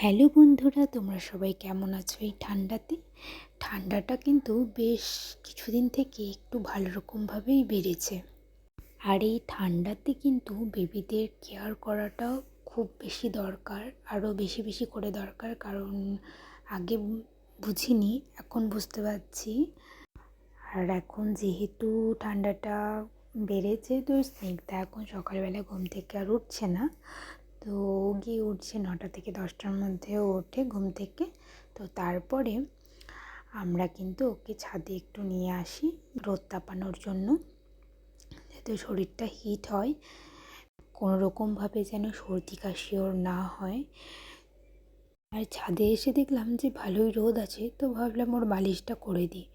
Hello বন্ধুরা, তোমরা সবাই কেমন আছো এই ঠান্ডাতে? ঠান্ডাটা কিন্তু বেশ কিছুদিন থেকে একটু ভালো রকমভাবেই বেড়েছে। আর এই ঠান্ডাতে কিন্তু বেবিদের কেয়ার করাটাও খুব বেশি দরকার, আরও বেশি বেশি করে দরকার। কারণ আগে বুঝিনি, এখন বুঝতে পারছি। আর এখন যেহেতু ঠান্ডাটা বেড়েছে, তো স্নিগ্ধা এখন সকালবেলা ঘুম থেকে আর উঠছে না। তো ও গিয়ে উঠছে নটা থেকে দশটার মধ্যে ওঠে ঘুম থেকে। তো তারপরে আমরা কিন্তু ওকে ছাদে একটু নিয়ে আসি রোদ তাপানোর জন্য। যাতে শরীরটা হিট হয়, কোনো রকমভাবে যেন সর্দি কাশি ওর না হয়। আর ছাদে এসে দেখলাম যে ভালোই রোদ আছে, তো ভাবলাম ওর বালিশটা করে দিই।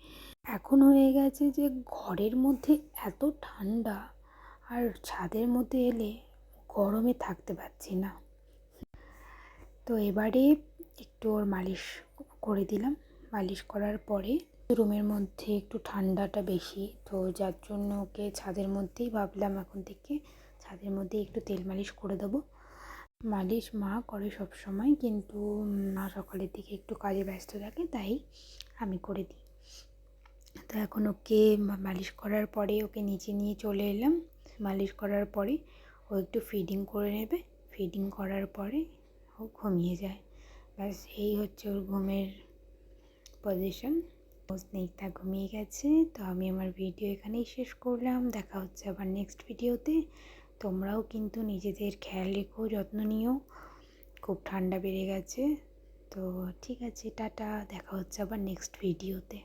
এখন হয়ে গেছে যে ঘরের মধ্যে এত ঠান্ডা, আর ছাদের মধ্যে এলে গরমে থাকতে পারছি না। তো এবারে একটু ওর মালিশ করে দিলাম। মালিশ করার পরে রুমের মধ্যে একটু ঠান্ডাটা বেশি, তো যার জন্য ওকে ছাদের মধ্যেই ভাবলাম এখন থেকে ছাদের মধ্যে একটু তেল মালিশ করে দেবো। মালিশ মা করে সব সময়, কিন্তু মা সকালের দিকে একটু কাজে ব্যস্ত থাকে, তাই আমি করে দিই। তো এখন ওকে মালিশ করার পরে ওকে নিচে নিয়ে চলে এলাম। মালিশ করার পরে ও একটু ফিডিং করে নেবে। ফিডিং করার পরে ও ঘুমিয়ে যায়। ব্যাস, এই হচ্ছে ওর ঘুমের পজিশন ও স্নেকটা ঘুমিয়ে গেছে। তো আমি আমার ভিডিও এখানেই শেষ করলাম। দেখা হচ্ছে আবার নেক্সট ভিডিওতে তোমরাও কিন্তু নিজেদের খেয়াল রেখো, যত্ন নিও। খুব ঠান্ডা বেড়ে গেছে। তো ঠিক আছে, টাটা। দেখা হচ্ছে আবার নেক্সট ভিডিওতে